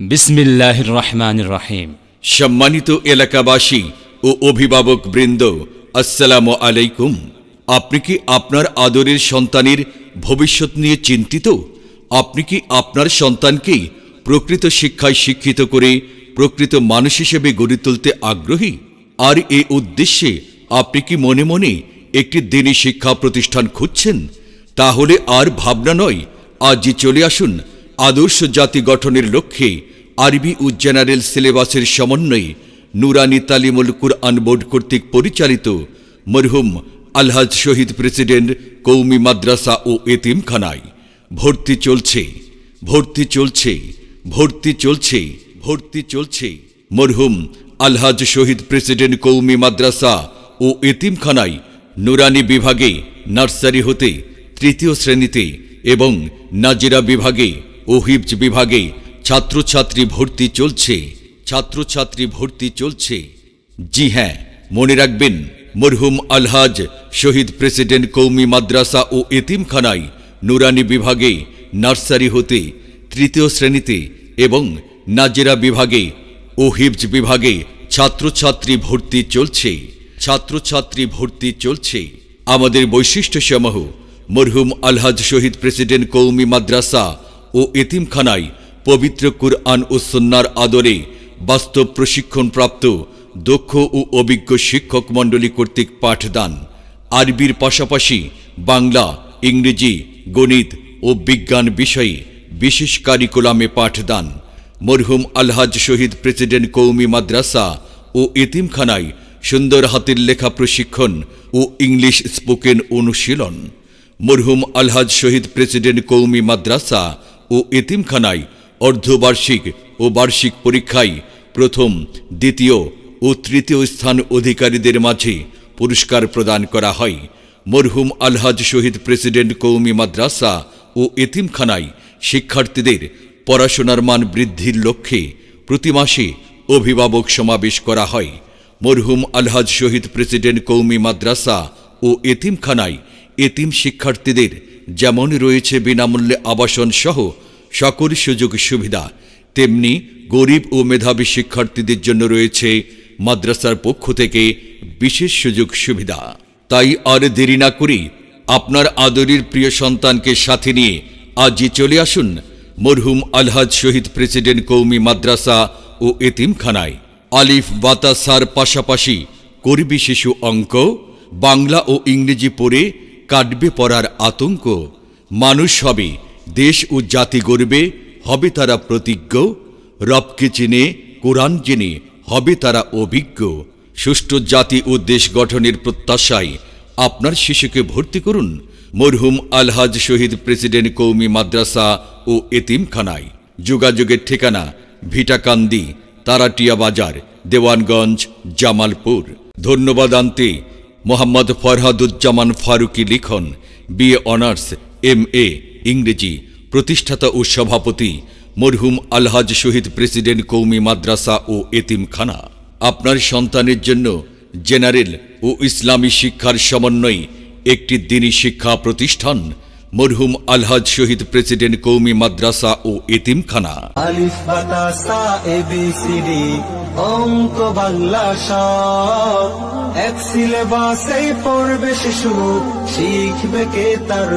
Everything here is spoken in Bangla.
বিসমিল্লাহ রহমান রহিম। সম্মানিত এলাকাবাসী ও অভিভাবক বৃন্দ, আসসালামু আলাইকুম। আপনি কি আপনার আদরের সন্তানের ভবিষ্যৎ নিয়ে চিন্তিত? আপনি কি আপনার সন্তানকে প্রকৃত শিক্ষায় শিক্ষিত করে প্রকৃত মানুষ হিসেবে গড়ে তুলতে আগ্রহী? আর এ উদ্দেশ্যে আপনি কি মনে মনে একটি দিনী শিক্ষা প্রতিষ্ঠান খুঁজছেন? তাহলে আর ভাবনা নয়, আজই চলে আসুন আদর্শ জাতি গঠনের লক্ষ্যে আরবি ও জেনারেল সিলেবাসের সমন্বয়ে নুরানি তালিমুল কুরআন বোর্ড কর্তৃক পরিচালিত মরহুম আলহাজ শহীদ প্রেসিডেন্ট কৌমি মাদ্রাসা ও এতিমখানায় ভর্তি চলছে ভর্তি চলছে ভর্তি চলছে ভর্তি চলছে। মরহুম আলহাজ শহীদ প্রেসিডেন্ট কৌমি মাদ্রাসা ও এতিমখানায় নুরানি বিভাগে নার্সারি হতে তৃতীয় শ্রেণীতে এবং নাজিরা বিভাগে ও হিপজ বিভাগে ছাত্রছাত্রী ভর্তি চলছে, ছাত্রছাত্রী ভর্তি চলছে। জি হ্যাঁ মনে রাখবেন, মরহুম আলহাজ, শহীদ প্রেসিডেন্ট কৌমি মাদ্রাসা ও এতিমখানায় নুরানি বিভাগে নার্সারি হতে, তৃতীয় শ্রেণীতে এবং নাজেরা বিভাগে ও হিপজ বিভাগে ছাত্রছাত্রী ভর্তি চলছে, ছাত্রছাত্রী ভর্তি চলছে। আমাদের বৈশিষ্ট্যসমূহ, মরহুম আলহাজ শহীদ প্রেসিডেন্ট কৌমি মাদ্রাসা ও এতিমখানায় পবিত্র কুরআন ও সন্ন্যার আদরে বাস্তব প্রশিক্ষণপ্রাপ্ত, দক্ষ ও অভিজ্ঞ শিক্ষক মণ্ডলী কর্তৃক পাঠদান। আরবির পাশাপাশি বাংলা, ইংরেজি, গণিত ও বিজ্ঞান বিষয়ে বিশেষ কারিকুলামে পাঠদান। মরহুম আলহাজ শহীদ প্রেসিডেন্ট কৌমি মাদ্রাসা ও এতিমখানায় সুন্দর হাতের লেখা প্রশিক্ষণ ও ইংলিশ স্পোকেন অনুশীলন। মরহুম আলহাজ শহীদ প্রেসিডেন্ট কৌমি মাদ্রাসা ও এতিমখানায় অর্ধবার্ষিক ও বার্ষিক পরীক্ষায় প্রথম, দ্বিতীয় ও তৃতীয় স্থান অধিকারীদের মাঝে পুরস্কার প্রদান করা হয়। মরহুম আলহাজ শহীদ প্রেসিডেন্ট কৌমি মাদ্রাসা ও এতিমখানায় শিক্ষার্থীদের পড়াশোনার মান বৃদ্ধির লক্ষ্যে প্রতি মাসে অভিভাবক সমাবেশ করা হয়। মরহুম আলহাজ শহীদ প্রেসিডেন্ট কৌমি মাদ্রাসা ও এতিমখানায় এতিম শিক্ষার্থীদের যেমন রয়েছে বিনামূল্যে আবাসন সহ সকল সুযোগ সুবিধা। তেমনি গরিব ও মেধাবী শিক্ষার্থীদের জন্য রয়েছে মাদ্রাসার পক্ষ থেকে বিশেষ সুযোগ সুবিধা। তাই আর দেরি না করি আপনার আদরের প্রিয় সন্তানকে সাথে নিয়ে আজই চলে আসুন মরহুম আলহাজ শহীদ প্রেসিডেন্ট কৌমি মাদ্রাসা ও এতিমখানায়। আলিফ বাতাসার পাশাপাশি করবি শিশু অঙ্ক, বাংলা ও ইংরেজি পড়ে কাটবে পড়ার আতঙ্ক। মানুষ হবে দেশ ও জাতি গড়বে, হবে তারা প্রতিজ্ঞ। রবকে চিনে, কোরআন জেনে, হবে তারা অভিজ্ঞ। সুষ্ঠু জাতি ও দেশ গঠনের প্রত্যাশায় আপনার শিশুকে ভর্তি করুন মরহুম আলহাজ শহীদ প্রেসিডেন্ট কৌমি মাদ্রাসা ও এতিমখানায়। যোগাযোগের ঠিকানা ভিটাকান্দি, তারাটিয়া বাজার, দেওয়ানগঞ্জ, জামালপুর। ধন্যবাদ আনতে Mohammad Farhaduzzaman Faruki Likhon BA honours, M A. ইংরেজি প্রতিষ্ঠাতা ও সভাপতি মরহুম আলহাজ শহীদ প্রেসিডেন্ট কৌমি মাদ্রাসা ও এতিমখানা। আপনার সন্তানের জন্য জেনারেল ও ইসলামী শিক্ষার সমন্বয়ে একটি দিনী শিক্ষা প্রতিষ্ঠান মরহুম আলহাজ শহীদ প্রেসিডেন্ট কৌমি মাদ্রাসা ও এতিমখানা। পড়বে শিশু, শিখবে কে তার